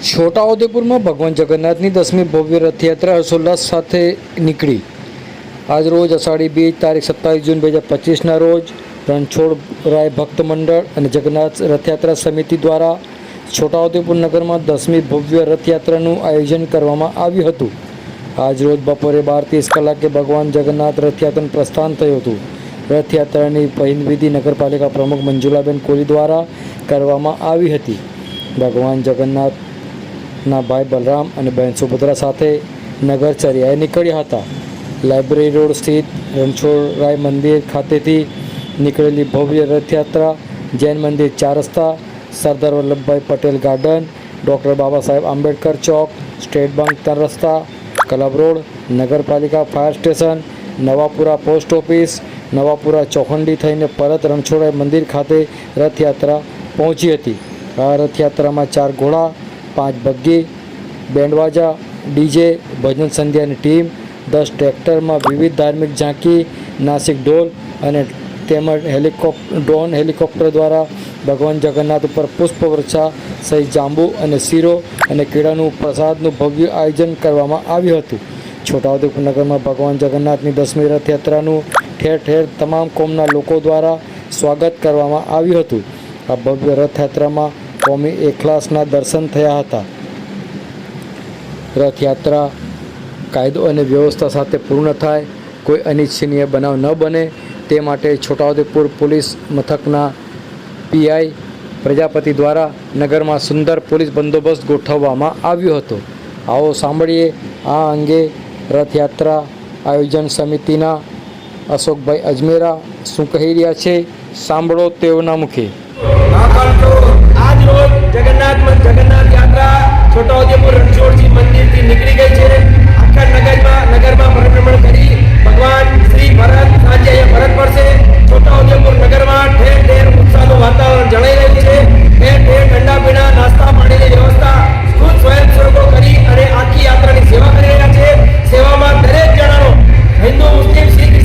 છોટાઉદેપુરમાં ભગવાન જગન્નાથની દસમી ભવ્ય રથયાત્રા હર્ષોલ્લાસ સાથે નીકળી. આજ રોજ અષાઢી બીજ તારીખ સત્તાવીસ જૂન બે હજાર પચીસના રોજ રણછોડરાય ભક્ત મંડળ અને જગન્નાથ રથયાત્રા સમિતિ દ્વારા છોટાઉદેપુર નગરમાં દસમી ભવ્ય રથયાત્રાનું આયોજન કરવામાં આવ્યું હતું. આજ રોજ બપોરે બાર ત્રીસ કલાકે ભગવાન જગન્નાથ રથયાત્રાનું પ્રસ્થાન થયું હતું. રથયાત્રાની પહેલવિધિ નગરપાલિકા પ્રમુખ મંજુલાબેન કોહલી દ્વારા કરવામાં આવી હતી. ભગવાન જગન્નાથના ભાઈ બલરામ અને બહેન સુભદ્રા સાથે નગરચર્યાએ નીકળ્યા હતા. લાઇબ્રેરી રોડ સ્થિત રણછોડરાય મંદિર ખાતેથી નીકળેલી ભવ્ય રથયાત્રા, જૈન મંદિર ચાર રસ્તા, સરદાર વલ્લભભાઈ પટેલ ગાર્ડન, ડૉક્ટર બાબા સાહેબ આંબેડકર ચોક, સ્ટેટ બેંક ત્રણ રસ્તા, ક્લબ રોડ, નગરપાલિકા fire station, Navapura post office, Navapura Chokhandi થઈને પરત રણછોડરાય મંદિર ખાતે રથયાત્રા પહોંચી હતી. આ રથયાત્રામાં ચાર ઘોડા પાંચ બગ્ગી. બેન્ડવાજા, ડીજે, ભજન સંધ્યાની ટીમ, દસ ટ્રેક્ટરમાં વિવિધ ધાર્મિક ઝાંકી, નાસિક ઢોલ અને તેમજ હેલિકોપ્ટર ડ્રોન હેલિકોપ્ટર દ્વારા ભગવાન જગન્નાથ ઉપર પુષ્પવર્ષા સહિત જાંબુ અને શીરો અને કેળાનું પ્રસાદનું ભવ્ય આયોજન કરવામાં આવ્યું હતું. છોટાઉદેપુર નગરમાં ભગવાન જગન્નાથની દસમી રથયાત્રાનું ઠેર ઠેર તમામ કોમના લોકો દ્વારા સ્વાગત કરવામાં આવ્યું હતું. આ ભવ્ય રથયાત્રામાં કોમી એકલાસના દર્શન થયા હતા. રથયાત્રા કાયદો અને વ્યવસ્થા સાથે પૂર્ણ થાય, કોઈ અનિચ્છનીય બનાવ ન બને, તે માટે છોટાઉદેપુર પોલીસ મથકના પીઆઈ પ્રજાપતિ દ્વારા નગરમાં સુંદર પોલીસ બંદોબસ્ત ગોઠવવામાં આવ્યો હતો. આવો સાંભળીએ આ અંગે રથયાત્રા આયોજન સમિતિના અશોકભાઈ અજમેરા શું કહી રહ્યા છે, સાંભળો તેઓના મુખે. Tengo un tiempo.